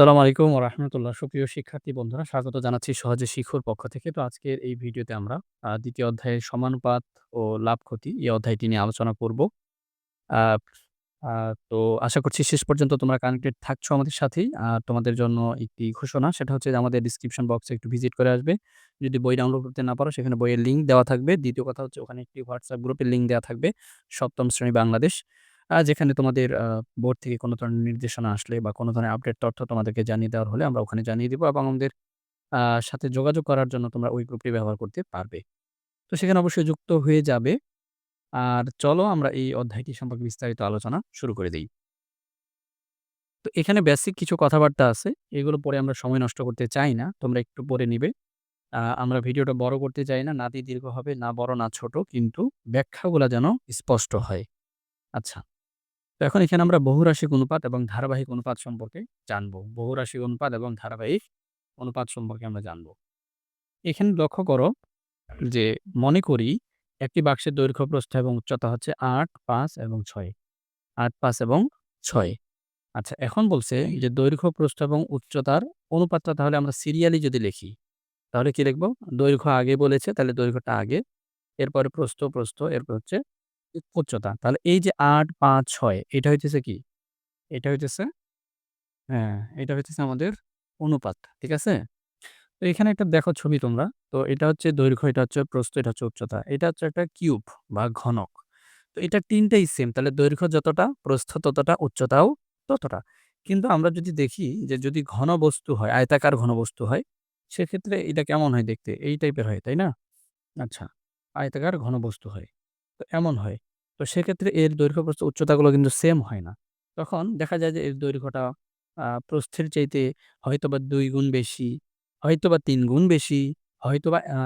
আসসালামু আলাইকুম রাহমাতুল্লাহ। সুপ্রিয় শিক্ষার্থী বন্ধুরা, স্বাগত জানাচ্ছি সহজে শিখুর পক্ষ থেকে। তো আজকের এই ভিডিওতে আমরা দ্বিতীয় ২য় অধ্যায়ের সমানুপাত ও লাভ ক্ষতি এই অধ্যায়টি নিয়ে আলোচনা করব। তো আশা করছি শেষ পর্যন্ত তোমরা কানেক্টেড থাকছো আমাদের সাথেই। আর তোমাদের জন্য একটি ঘোষণা, সেটা হচ্ছে যে আমাদের ডেসক্রিপশন বক্সে একটু ভিজিট করে আসবে। যদি বই ডাউনলোড করতে না পারো, সেখানে বইয়ের লিঙ্ক দেওয়া থাকবে। দ্বিতীয় কথা হচ্ছে ওখানে একটি হোয়াটসঅ্যাপ গ্রুপের লিঙ্ক দেওয়া থাকবে। সপ্তম শ্রেণি বাংলাদেশ। আ যেখানে তোমাদের আ বোর্ড থেকে কোনো ধরনের নির্দেশনা আসলে বা কোনো ধরনের আপডেট তথ্য তোমাদেরকে জানিয়ে দেওয়ার হলে আমরা ওখানে জানিয়ে দিব এবং আমাদের আ সাথে যোগাযোগ করার জন্য তোমরা ওই গ্রুপটি ব্যবহার করতে পারবে। তো সেখানে অবশ্যই যুক্ত হয়ে যাবে। আর চলো আমরা এই অধ্যায়টি সম্পর্কে বিস্তারিত আলোচনা শুরু করে দিই তো এখানে বেসিক কিছু কথাবার্তা আছে। এগুলো পড়ে আমরা সময় নষ্ট করতে চাই না। তোমরা একটু পরে নিবে। আ আমরা ভিডিওটা বড় করতে চাই না। নাতি দীর্ঘ হবে, না বড় না ছোট। কিন্তু ব্যাখ্যাগুলা যেন স্পষ্ট হয়। আচ্ছা। তো এখন এখানে আমরা বহুরাশিক অনুপাত এবং ধারাবাহিক অনুপাত সম্পর্কে জানব। বহুরাশিক অনুপাত এবং ধারাবাহিক অনুপাত সম্পর্কে আমরা জানব। এখানে লক্ষ্য করো যে মনে করি একটি বাক্সের দৈর্ঘ্য, প্রস্থ এবং উচ্চতা হচ্ছে ৮, ৫ এবং ৬। ৮, ৫ এবং ছয় আচ্ছা এখন বলছে যে দৈর্ঘ্য, প্রস্থ এবং উচ্চতার অনুপাতটা তাহলে আমরা সিরিয়ালি যদি লিখি, তাহলে কি লিখব? দৈর্ঘ্য আগে বলেছে তাহলে দৈর্ঘ্যটা আগে। এরপরে প্রস্থ, প্রস্থ এরপর হচ্ছে উচ্চতা। তাহলে এই যে ৮, ৫, ৬ এটা হইতেছে কি? এটা হইতেছে হ্যাঁ, এটা হইতেছে আমাদের অনুপাত। ঠিক আছে? তো এখানে একটা দেখো ছবি তোমরা। তো এটা হচ্ছে দৈর্ঘ্য, এটা হচ্ছে প্রস্থ, এটা হচ্ছে উচ্চতা। এটা হচ্ছে একটা কিউব বা ঘনক। তো এটা ৩ টাই সেম। তাহলে দৈর্ঘ্য যতটা, প্রস্থ ততটা, উচ্চতাও ততটা। কিন্তু আমরা যদি দেখি যে যদি ঘন বস্তু হয়, আয়তাকার ঘন বস্তু হয়, সেক্ষেত্রে এটা কেমন হয় দেখতে? এই টাইপের হয়, তাই না? আচ্ছা, আয়তাকার ঘন বস্তু হয়। তো এমন হয়। তো সেক্ষেত্রে এর দৈর্ঘ্য, প্রস্থ, উচ্চতাগুলো কিন্তু সেম হয় না। তখন দেখা যায় যে এর দৈর্ঘ্যটা আ প্রস্থের চাইতে হয়তোবা ২ গুণ বেশি, হয়তোবা ৩ গুণ বেশি, হয়তোবা আ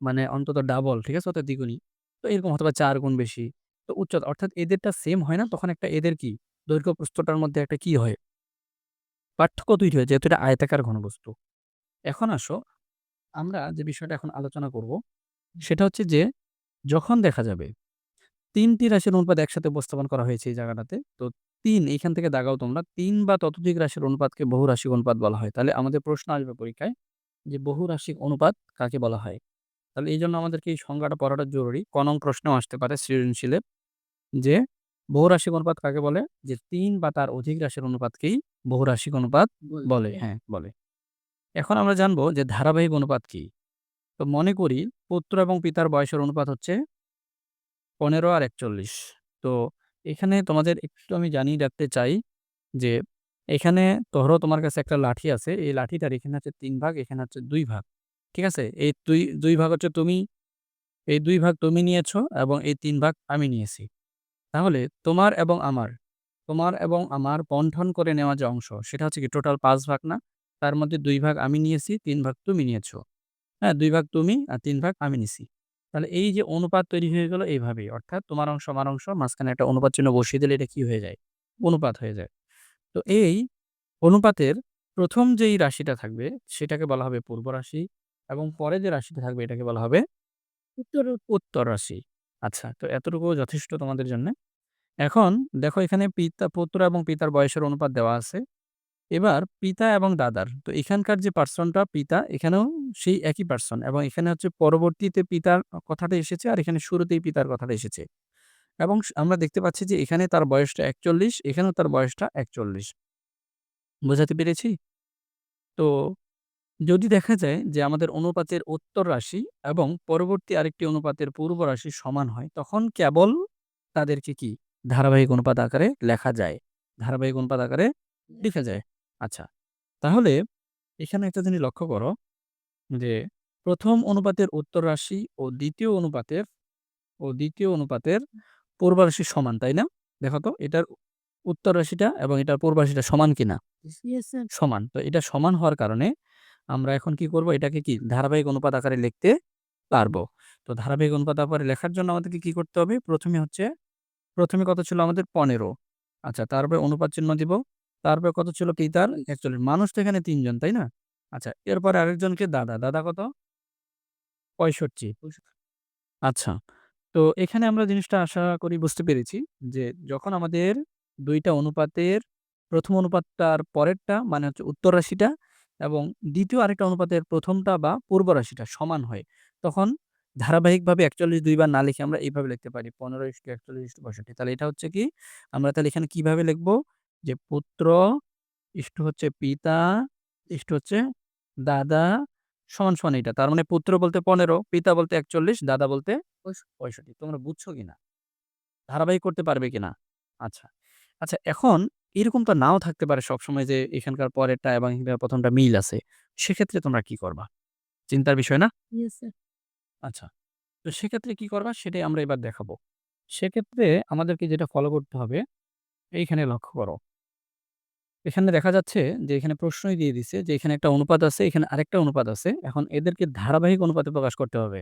মানে অন্তত ডাবল, ঠিক আছে? অর্থাৎ দ্বিগুণী। তো এরকম হয়তোবা ৪ গুণ বেশি। তো উচ্চতা অর্থাৎ এদেরটা সেম হয় না। তখন একটা এদের কি? দৈর্ঘ্য প্রস্থটার মধ্যে একটা কি হয়? পার্থক্য তৈরি হয় যেহেতু এটা আয়তাকার ঘনবস্তু। এখন আসো আমরা যে বিষয়টা এখন আলোচনা করব, সেটা হচ্ছে যে যখন দেখা যাবে ৩ টি রাশির অনুপাত একসাথে উপস্থাপন করা হয়েছে এই জায়গাটাতে। তো তিন এখান থেকে দাগাও তোমরা। তিন বা ততোধিক রাশির অনুপাতকে বহুরাশিক অনুপাত বলা হয়। তাহলে আমাদের প্রশ্ন আসবে পরীক্ষায় যে বহু রাশিক অনুপাত কাকে বলা হয়? তাহলে এই জন্য আমাদেরকে এই সংজ্ঞাটা পড়াটা জরুরি। ক নং প্রশ্নেও আসতে পারে সৃজনশীলে যে বহুরাশিক অনুপাত কাকে বলে? যে তিন বা তার অধিক রাশির অনুপাতকেই বহুরাশিক অনুপাত বলে। হ্যাঁ, বলে। এখন আমরা জানব যে ধারাবাহিক অনুপাত কি? তো মনে করি পুত্র এবং পিতার বয়সের অনুপাত হচ্ছে ১৫ আর ৪১। তো এখানে তোমাদের একটু আমি জানিয়ে রাখতে চাই যে এখানে ধরো তোমার কাছে একটা লাঠি আছে। এই লাঠিটার এখানে হচ্ছে তিন ভাগ, এখানে হচ্ছে দুই ভাগ। ঠিক আছে? এই দুই দুই ভাগ হচ্ছে তুমি, এই দুই ভাগ তুমি নিয়েছো এবং এই তিন ভাগ আমি নিয়েছি। তাহলে তোমার এবং আমার, তোমার এবং আমার বন্টন করে নেওয়া যে অংশ সেটা হচ্ছে কি টোটাল পাঁচ ভাগ না? তার মধ্যে দুই ভাগ আমি নিয়েছি, তিন ভাগ তুমি নিয়েছো। হ্যাঁ, দুই ভাগ তুমি আর তিন ভাগ আমি নিছি। তাহলে এই যে অনুপাত তৈরি হয়ে গেল এইভাবেই। অর্থাৎ তোমার অংশ আমার অংশ মাঝখানে একটা অনুপাত চিহ্ন বসিয়ে দিলে এটা কি হয়ে যায়? অনুপাত হয়ে যায়। তো এই অনুপাতের প্রথম যেই রাশিটা থাকবে সেটাকে বলা হবে পূর্ব রাশি এবং পরে যে রাশিটা থাকবে এটাকে বলা হবে উত্তর উত্তর রাশি। আচ্ছা, তো এতটুকু যথেষ্ট তোমাদের জন্যে। এখন দেখো এখানে পিতা পুত্র এবং পিতার বয়সের অনুপাত দেওয়া আছে। এবার পিতা এবং দাদার। তো এখানকার যে পার্সনটা পিতা, এখানেও সেই একই পার্সন এবং এখানে হচ্ছে পরবর্তীতে পিতার কথাটা এসেছে আর এখানে শুরুতেই পিতার কথাটা এসেছে। এবং আমরা দেখতে পাচ্ছি যে এখানে তার বয়সটা ৪১, এখানেও তার বয়সটা ৪১। বোঝাতে পেরেছি? তো যদি দেখা যায় যে আমাদের অনুপাতের উত্তর রাশি এবং পরবর্তী আরেকটি অনুপাতের পূর্ব রাশি সমান হয়, তখন কেবল তাদেরকে কি ধারাবাহিক অনুপাত আকারে লেখা যায়। ধারাবাহিক অনুপাত আকারে লেখা যায়। আচ্ছা, তাহলে এখানে একটা জিনিস লক্ষ্য করো যে প্রথম অনুপাতের উত্তর রাশি ও দ্বিতীয় অনুপাতের ও দ্বিতীয় অনুপাতের পূর্ব রাশি সমান, তাই না? দেখো তো এটার উত্তর রাশিটা এবং এটার পূর্ব রাশিটা সমান কিনা? সমান। তো এটা সমান হওয়ার কারণে আমরা এখন কি করব? এটাকে কি ধারাবাহিক অনুপাত আকারে লিখতে পারব। তো ধারাবাহিক অনুপাত আকারে লেখার জন্য আমাদেরকে কি করতে হবে? প্রথমে হচ্ছে ১ম এ কত ছিল আমাদের ১৫ আচ্ছা, তারপরে অনুপাত চিহ্ন দিব। তারপরে কত ছিল পিতার ৪১ মানুষ তো এখানে তিনজন তাই না? আচ্ছা, এরপরে আরেকজনকে দাদা। দাদা কত? ৬৫ আচ্ছা, তো এখানে আমরা জিনিসটা আশা করি বুঝতে পেরেছি যে যখন আমাদের দুইটা অনুপাতের প্রথম অনুপাতটার পরেরটা মানে হচ্ছে উত্তর রাশিটা এবং দ্বিতীয় আরেকটা অনুপাতের প্রথমটা বা পূর্ব রাশিটা সমান হয় তখন ধারাবাহিকভাবে একচল্লিশ দুইবার না লিখে আমরা এইভাবে লিখতে পারি পনেরো ইস্টু একচল্লিশ ইস্টু পঁয়ষট্টি তাহলে এটা হচ্ছে কি আমরা তাহলে এখানে কীভাবে লিখব যে পুত্র ইস্টু হচ্ছে পিতা ইস্টু হচ্ছে দাদা সমান সমান এটা তার মানে পুত্র বলতে পনেরো পিতা বলতে একচল্লিশ দাদা বলতে পঁয়ষট্টি। তোমরা বুঝছ কিনা? ধারাবাহিক করতে পারবে কিনা? আচ্ছা। আচ্ছা এখন এরকম তো নাও থাকতে পারে সবসময় যে এখানকার পরেরটা এবং প্রথমটা মিল আছে। সেক্ষেত্রে তোমরা কি করবা? চিন্তার বিষয় না? আচ্ছা। তো সেক্ষেত্রে কি করবা? সেটাই আমরা এবার দেখাবো। সেক্ষেত্রে আমাদেরকে যেটা ফলো করতে হবে এইখানে লক্ষ্য করো। এখানে দেখা যাচ্ছে যে এখানে প্রশ্নই দিয়ে দিছে যে এখানে একটা অনুপাত আছে এখানে আরেকটা অনুপাত আছে। এখন এদেরকে ধারাবাহিক অনুপাতে প্রকাশ করতে হবে।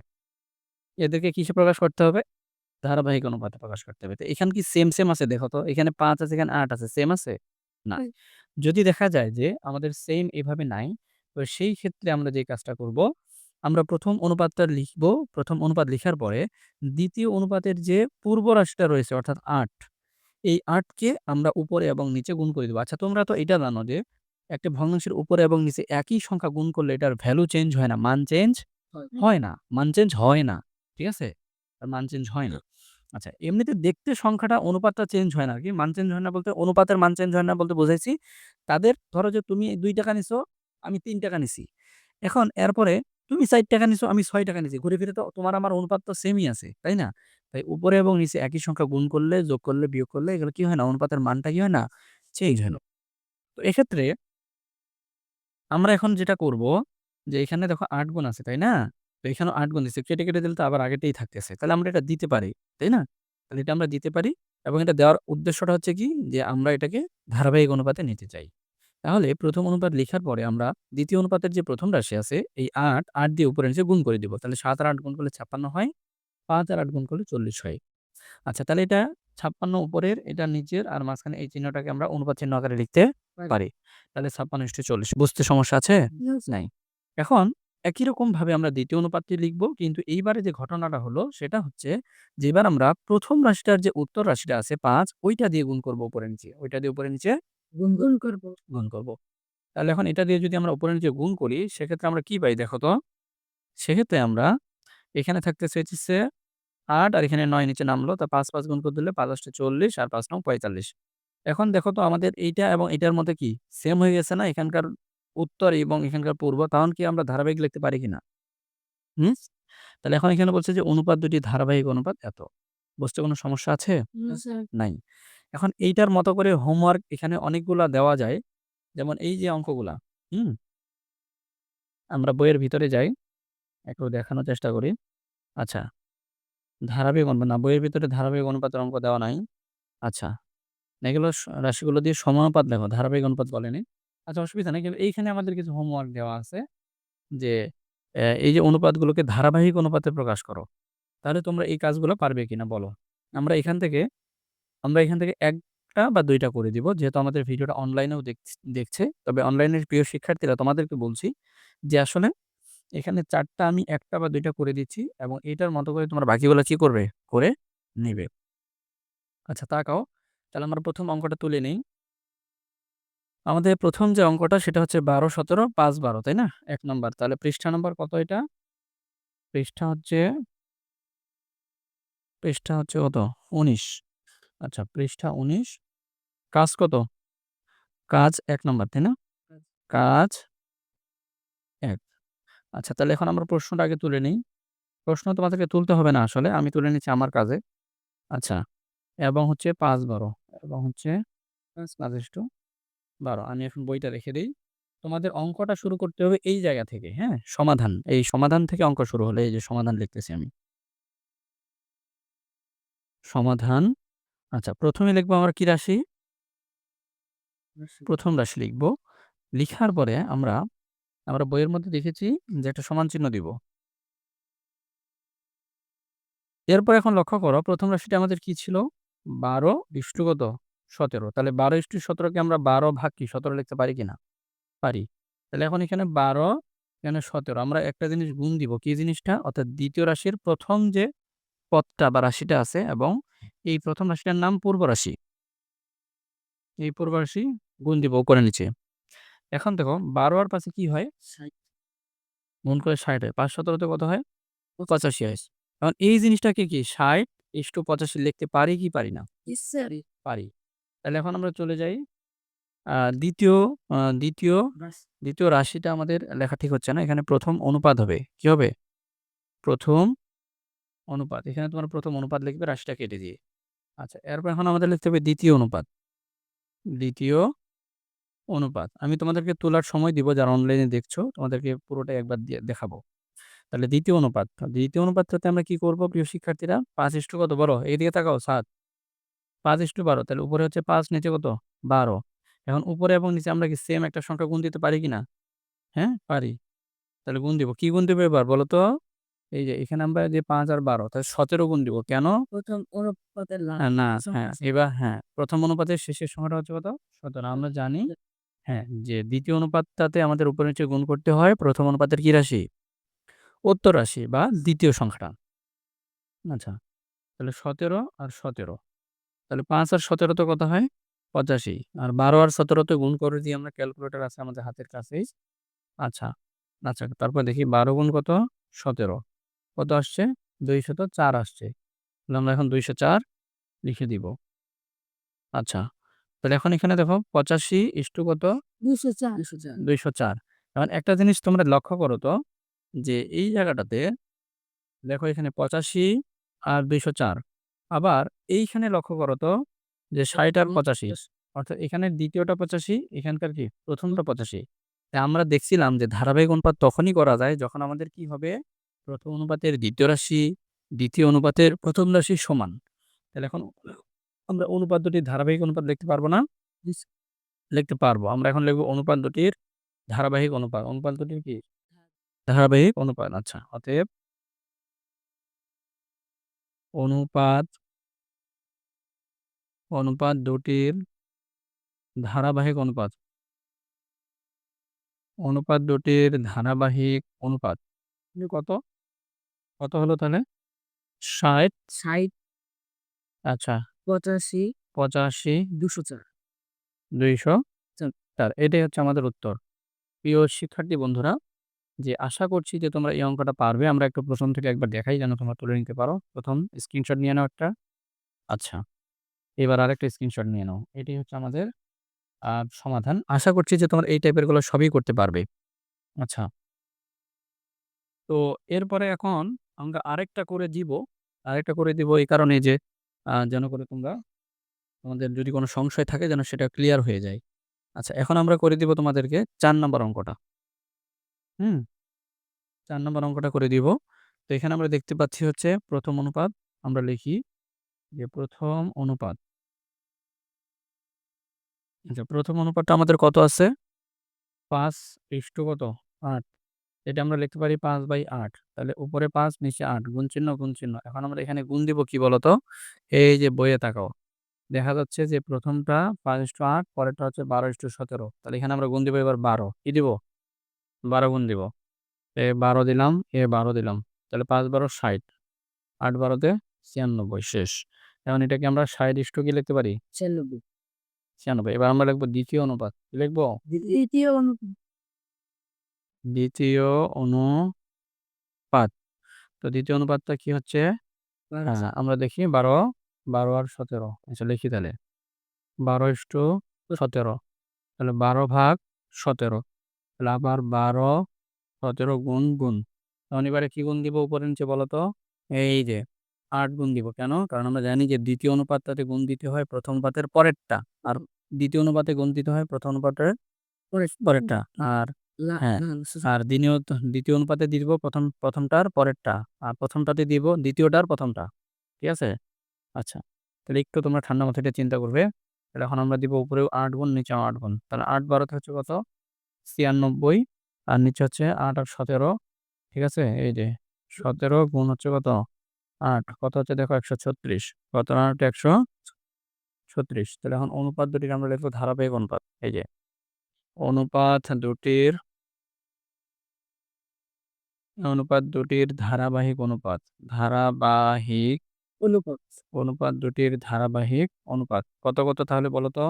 এদেরকে কিসে প্রকাশ করতে হবে? ধারাবাহিক অনুপাতে প্রকাশ করতে হবে। তো এখানে কি সেম সেম আছে? দেখো তো এখানে পাঁচ আছে এখানে আট আছে সেম আছে? না। যদি দেখা যায় যে আমাদের সেম এভাবে নাই তো সেই ক্ষেত্রে আমরা যে কাজটা করব আমরা প্রথম অনুপাতটা লিখব। প্রথম অনুপাত লিখার পরে দ্বিতীয় অনুপাতের যে পূর্ব রাশিটা রয়েছে অর্থাৎ আট এই আটকে আমরা উপরে এবং নিচে গুণ করে দেবো। আচ্ছা তোমরা তো এটা জানো যে একটা ভগ্নাংশের উপরে এবং নিচে একই সংখ্যা গুণ করলে এটার ভ্যালু চেঞ্জ হয় না। মান চেঞ্জ হয়। না। মান চেঞ্জ হয় না। ঠিক আছে? আর মান চেঞ্জ হয় না। আচ্ছা এমনিতে দেখতে সংখ্যাটা অনুপাতটা চেঞ্জ হয় না আরকি। মান চেঞ্জ হয় না বলতে অনুপাতের মান চেঞ্জ হয় না বলতে বোঝাইছি। তাদের ধরো যে তুমি দুই টাকা নিছো আমি তিন টাকা নিছি। এখন এরপরে তুমি চার টাকা নিছো, আমি ছয় টাকা নিছি। ঘুরে ফিরে তো তোমার আমার অনুপাত তো সেমই আছে, তাই না? তাই উপরে এবং নিচে একই সংখ্যা গুণ করলে, যোগ করলে, বিয়োগ করলে, এগুলো কি হয় না? অনুপাতের মানটা কি হয় না? চেঞ্জ হয় না। তো এক্ষেত্রে আমরা এখন যেটা করব, যে এখানে দেখো আট গুণ আছে, তাই না? তো এখানেও আট গুণ দিচ্ছে কেটে কেটে দিলে তো আবার আগেটাই থাকতেছে। তাহলে আমরা এটা দিতে পারি, তাই না? তাহলে এটা আমরা দিতে পারি এবং এটা দেওয়ার উদ্দেশ্যটা হচ্ছে কি? যে আমরা এটাকে ধারাবাহিক অনুপাতে নিতে চাই। তাহলে প্রথম অনুপাত লেখার পরে আমরা দ্বিতীয় অনুপাতের যে প্রথম রাশি আছে এই আট আট দিয়ে উপরে নিচে গুণ করে দিব। তাহলে সাত আর আট গুণ করলে ছাপ্পান্ন হয় পাঁচ আর আট গুণ করলে চল্লিশ হয়। আচ্ছা তাহলে এটা ছাপ্পান্ন উপরের এটা নিচের আর মাঝখানে এই চিহ্নটাকে আমরা অনুপাত চিহ্ন আকারে লিখতে পারি। তাহলে ছাপ্পান্ন ইস্টু চল্লিশ। বুঝতে সমস্যা আছে? নাই। এখন একই রকম ভাবে আমরা দ্বিতীয় অনুপাতটি লিখব কিন্তু এইবারে যে ঘটনাটা হলো সেটা হচ্ছে যে এবার আমরা প্রথম রাশিটার যে উত্তর রাশিটা আছে পাঁচ ওইটা দিয়ে গুণ করব উপরে নিচে। ওইটা দিয়ে উপরে নিচে গুণ গুণ করব। গুণ করব। তাহলে এখন এটা দিয়ে যদি আমরা উপরে নিচে গুণ করি সেক্ষেত্রে আমরা কি পাই দেখো তো? সেক্ষেত্রে আমরা এখানে থাকতেছে হচ্ছে আট আর এখানে নয় নিচে নামলো। তা পাঁচ পাঁচ গুণ করে দিলে পাঁচ আসতে চল্লিশ আর পাঁচ নং পঁয়তাল্লিশ। এখন দেখো তো আমাদের এইটা এবং এটার মধ্যে কি? সেম হয়ে গেছে না? এখানকার উত্তর এবং এখানকার পূর্ব। তখন কি আমরা ধারাবাহিক লিখতে পারি কিনা? হুম? তাহলে এখন এখানে বলছে যে অনুপাত দুটি ধারাবাহিক অনুপাত এত। বুঝতে কোনো সমস্যা আছে? না স্যার। নাই। এখন এইটার মতো করে হোমওয়ার্ক এখানে অনেকগুলা দেওয়া যায়। যেমন এই যে অঙ্কগুলা, হুম? আমরা বইয়ের ভিতরে যাই, একটু দেখানোর চেষ্টা করি। আচ্ছা ধারাবাহিক অনুপাত না, বইয়ের ভিতরে ধারাবাহিক অনুপাতের অঙ্ক দেওয়া নাই। আচ্ছা এগুলো রাশিগুলো দিয়ে সমানুপাত দেখো, ধারাবাহিক অনুপাত বলেনি। আচ্ছা অসুবিধা নেই, কিন্তু এইখানে আমাদের কিছু হোমওয়ার্ক দেওয়া আছে যে এই যে অনুপাতগুলোকে ধারাবাহিক অনুপাতে প্রকাশ করো। তাহলে তোমরা এই কাজগুলো পারবে কিনা বলো। আমরা এখান থেকে আমরা এখান থেকে একটা বা দুইটা করে দিব। যেহেতু আমাদের ভিডিওটা অনলাইনেও দেখছে। তবে অনলাইনের প্রিয় শিক্ষার্থীরা তোমাদেরকে বলছি যে, আসলে এখানে চারটা আমি একটা বা দুইটা করে দিচ্ছি এবং এটার মতো করে তোমরা বাকিগুলো কি করবে? করে নেবে। আচ্ছা তাকাও। তাহলে আমরা প্রথম অঙ্কটা তুলে নেই। আমাদের প্রথম যে অঙ্কটা, সেটা হচ্ছে বারো, সতেরো, পাঁচ, বারো, তাই না? এক নম্বর। তাহলে পৃষ্ঠা নম্বর কত এটা? পৃষ্ঠা হচ্ছে পৃষ্ঠা হচ্ছে কত? উনিশ। আচ্ছা পৃষ্ঠা উনিশ। কাজ কত? কাজ এক নম্বর তাই না? কাজ। এক। আচ্ছা তাহলে এখন আমরা প্রশ্নটা আগে তুলে নিই। প্রশ্ন তোমাদেরকে তুলতে হবে না আসলে আমি তুলে নিচ্ছি আমার কাজে। আচ্ছা এবং হচ্ছে পাঁচ বারো এবং হচ্ছে বারো। আমি এখন বইটা রেখে দিই। তোমাদের অঙ্কটা শুরু করতে হবে এই জায়গা থেকে হ্যাঁ? সমাধান এই সমাধান থেকে অঙ্ক শুরু হলে এই যে সমাধান লিখতেছি আমি। সমাধান আচ্ছা প্রথমে লিখব আমরা কি রাশি? প্রথম রাশি লিখব। লিখার পরে আমরা আমরা বইয়ের মধ্যে দেখেছি যে একটা সমান চিহ্ন দিব। এরপর এখন লক্ষ্য করো প্রথম রাশিটা আমাদের কি ছিল? বারো কত? সতেরো। তাহলে বারো ইষ্টু সতেরোকে আমরা বারো ভাগ কি? সতেরো লিখতে পারি কিনা? পারি। তাহলে এখন এখানে বারো এখানে সতেরো। আমরা একটা জিনিস গুণ দিব। কি জিনিসটা? অর্থাৎ দ্বিতীয় রাশির প্রথম যে পদটা বা রাশিটা আছে এবং এই প্রথম রাশিটার নাম পূর্ব রাশি এই পূর্ব রাশি গুণ দিব উপরে নিচে। এখন দেখো ১২ আর ৫ এ কি হয়? ৬০ গুণ করে ৬০ হয়। ৫ ১৭ তে কত হয়? ৮৫ হয়। এখন এই জিনিসটাকে কি ৬০:৮৫ লিখতে পারি কি পারি না? পারি। তাহলে এখন আমরা চলে যাই দ্বিতীয় দ্বিতীয় দ্বিতীয় রাশিটা আমাদের লেখা ঠিক হচ্ছে না। এখানে প্রথম অনুপাত হবে। কি হবে? ১ম অনুপাত। এখানে তোমরা ১ম অনুপাত লিখবে রাশিটা কেটে দিয়ে। আচ্ছা এরপর এখন আমাদের লিখতে হবে দ্বিতীয় অনুপাত। দ্বিতীয় অনুপাত। আমি তোমাদেরকে তোলার সময় দিব যারা অনলাইনে দেখছ তোমাদেরকে পুরোটাই একবার দেখাবো। তাহলে দ্বিতীয় অনুপাত। দ্বিতীয় অনুপাতটাতে আমরা কি করব প্রিয় শিক্ষার্থীরা? ৫ কত বড়? এদিকে তাকাও ৭ ৫:১২ তাহলে উপরে হচ্ছে পাঁচ নিচে কত? ১২ এখন উপরে এবং নিচে আমরা কি সেম একটা সংখ্যা গুণ দিতে পারি কিনা? হ্যাঁ, পারি। তাহলে গুণ দিব। কি গুণ দিব এবার বলো তো? এই যে এখানে আমরা যে পাঁচ আর ১২ তাহলে ১৭ গুণ দিব। কেন? প্রথম অনুপাতের লাভ না, হ্যাঁ, এবার হ্যাঁ, প্রথম অনুপাতের শেষের সংখ্যাটা হচ্ছে কত? ১৭ আমরা জানি হ্যাঁ, যে দ্বিতীয় অনুপাতটাতে আমাদের উপরে নিচে গুণ করতে হয় প্রথম অনুপাতের কি রাশি? উত্তর রাশি বা দ্বিতীয় সংখ্যাটা। আচ্ছা, তাহলে ১৭ আর ১৭ তাহলে পাঁচ আর ১৭ তে কত হয়? ৮৫ আর ১২ আর ১৭ তে গুণ করে দিয়ে আমরা ক্যালকুলেটর আছে আমাদের হাতের কাছেই। আচ্ছা, আচ্ছা তারপর দেখি ১২ গুণ কত? ১৭ কত আসছে? ২০৪ আসছে। তাহলে আমরা এখন ২০৪ লিখে দিব। আচ্ছা, তাহলে এখন এখানে দেখো ৮৫ ইস্টু কত? ২০৪ ২০৪ ২০৪ এখন একটা জিনিস তোমরা লক্ষ্য করো তো যে এই জায়গাটাতে দেখো এখানে ৮৫ আর ২০৪ আবার এইখানে লক্ষ্য করো তো যে ৬০ আর ৮৫ অর্থাৎ এখানে দ্বিতীয়টা ৮৫ এখানকার কি প্রথমটা পঁচাশি আমরা দেখছিলাম যে ধারাবাহিক অনুপাত তখনই করা যায় যখন আমাদের কি হবে প্রথম অনুপাতের দ্বিতীয় রাশি দ্বিতীয় অনুপাতের প্রথম রাশি সমান। তাহলে এখন আমরা অনুপাত দুটির ধারাবাহিক অনুপাত লিখতে পারব না? লিখতে পারব। আমরা এখন লিখব অনুপাত দুটির ধারাবাহিক অনুপাত। অনুপাত দুটির কি? ধারাবাহিক। অনুপাত। আচ্ছা অতএব অনুপাত অনুপাত দুটির ধারাবাহিক অনুপাত। অনুপাত দুটির ধারাবাহিক অনুপাত। কত? কত হলো তাহলে? ষাট। ৬০ আচ্ছা। ৮৫ পঁচাশি। ২০৪ দুইশো চার। চার এটাই হচ্ছে আমাদের উত্তর। প্রিয় শিক্ষার্থী বন্ধুরা যে আশা করছি যে তোমরা এই অঙ্কটা পারবে আমরা একটু প্রথম থেকে একবার দেখাই যেন তোমরা তুলে নিতে পারো। প্রথম স্ক্রিনশট নিয়ে নাও একটা। আচ্ছা এবার আরেকটা স্ক্রিনশট নিয়ে নাও। এটাই হচ্ছে আমাদের আহ, সমাধান। আশা করছি যে তোমরা এই টাইপেরগুলো সবই করতে পারবে। আচ্ছা তো এরপরে এখন আমরা আরেকটা করে দিব। আরেকটা করে দিব এই কারণে যে যেন করে তোমরা তোমাদের যদি কোনো সংশয় থাকে যেন সেটা ক্লিয়ার হয়ে যায়। আচ্ছা এখন আমরা করে দিব তোমাদেরকে চার নম্বর অঙ্কটা। হুম? চার নম্বর অঙ্কটা করে দিব। তো এখানে আমরা দেখতে পাচ্ছি হচ্ছে প্রথম অনুপাত, আমরা লিখি যে প্রথম অনুপাত। আচ্ছা প্রথম অনুপাতটা আমাদের কত আছে? পাঁচ ইস্টু কত আট। এটা আমরা লিখতে পারি পাঁচ বাই আট। তাহলে উপরে পাঁচ নিচে আট গুণ চিহ্ন গুণ চিহ্ন। এখন আমরা এখানে গুণ দিব কি বলতো? এই যে বইয়ে তাকাও। দেখা যাচ্ছে যে প্রথমটা পাঁচ ইস্টু আট পরেরটা হচ্ছে বারো ইস্টু সতেরো। তাহলে এখানে আমরা গুণ দিব এবার বারো। কি দিব? বারো গুণ দিব। এ বারো দিলাম এ বারো দিলাম। তাহলে পাঁচ বারো ষাট। আট বারোতে ছিয়ানব্বই শেষ। এখন এটাকে আমরা ষাট ইস্টু কি লিখতে পারি? ৯৬ ছিয়ানব্বই। এবার আমরা লিখব দ্বিতীয় অনুপাত। লিখব? দ্বিতীয় অনুপাত। দ্বিতীয় অনুপাত। তো দ্বিতীয় অনুপাতটা কি হচ্ছে? হ্যাঁ আমরা দেখি বারো বারো আর সতেরো। আচ্ছা লিখি তাহলে। বারো ইস্টু সতেরো। তাহলে বারো ভাগ সতেরো। তাহলে আবার বারো সতেরো গুণ গুণ। তখন এবারে কি গুণ দিব উপরে নিচে বলো তো? এই যে আট গুণ দিব। কেন? কারণ আমরা জানি যে দ্বিতীয় অনুপাতটাতে গুণ দিতে হয় প্রথম অনুপাতের পরেরটা। আর দ্বিতীয় অনুপাতে গুণ দিতে হয় প্রথম অনুপাতের পরেরটা। আর লা- হ্যাঁ, না, আর দ্বিতীয় দ্বিতীয় অনুপাতে দিব প্রথম প্রথমটার পরেরটা। আর প্রথমটাতে দিব দ্বিতীয়টার প্রথমটা ঠিক আছে? আচ্ছা তাহলে একটু তোমরা ঠান্ডা মাথায় এটা চিন্তা করবে। তাহলে এখন আমরা দিব উপরেও আট গুণ নিচেও আট গুণ। তাহলে আট বারোতে হচ্ছে কত? ছিয়ানব্বই আর নিচে হচ্ছে আট আর সতেরো ঠিক আছে? এই যে সতেরো গুণ হচ্ছে কত? আট কত হচ্ছে দেখো একশো ছত্রিশ কত আট একশো ছত্রিশ। তাহলে এখন অনুপাত দুটির আমরা লিখব ধারাবাহিক অনুপাত এই যে অনুপাত দুটির অনুপাত দুটির ধারাবাহিক অনুপাত ধারাবাহিক অনুপাত অনুপাত দুটির ধারাবাহিক অনুপাত কত কত তাহলে বলো তো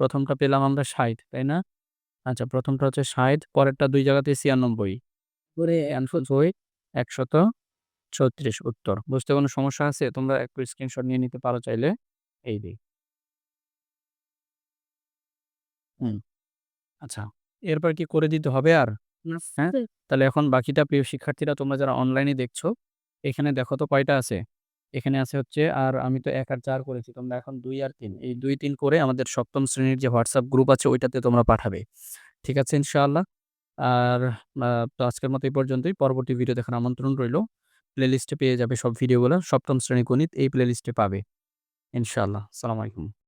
প্রথমটা পেলাম আমরা ৬০ তাই না? আচ্ছা প্রথমটা হচ্ছে ৬০ পরেরটা ২ জায়গাতে ৯৬ করে অ্যান্সার হই ১৩৬ উত্তর। বুঝতে কোনো সমস্যা আছে? তোমরা একটু স্ক্রিনশট নিয়ে নিতে পারো চাইলে। এই যে। হুম। আচ্ছা। এরপর কি করে দিতে হবে আর? হ্যাঁ? তাহলে এখন বাকিটা প্রিয় শিক্ষার্থীরা তোমরা যারা অনলাইনে দেখছ, এখানে দেখো তো কয়টা আছে? এখানে আছে হচ্ছে আর আমি তো এক আর চার করেছি। তোমরা এখন দুই আর তিন এই ২-৩ করে আমাদের সপ্তম শ্রেণির যে হোয়াটসঅ্যাপ গ্রুপ আছে ওইটাতে তোমরা পাঠাবে। ঠিক আছে ইনশাআল্লাহ? আর তো আজকের মতো এই পর্যন্তই। পরবর্তী ভিডিও দেখার আমন্ত্রণ রইল। প্লেলিস্টে পেয়ে যাবে সব ভিডিওগুলা। সপ্তম শ্রেণি গণিত এই প্লেলিস্টে পাবে। ইনশাআল্লাহ। আসসালামু আলাইকুম।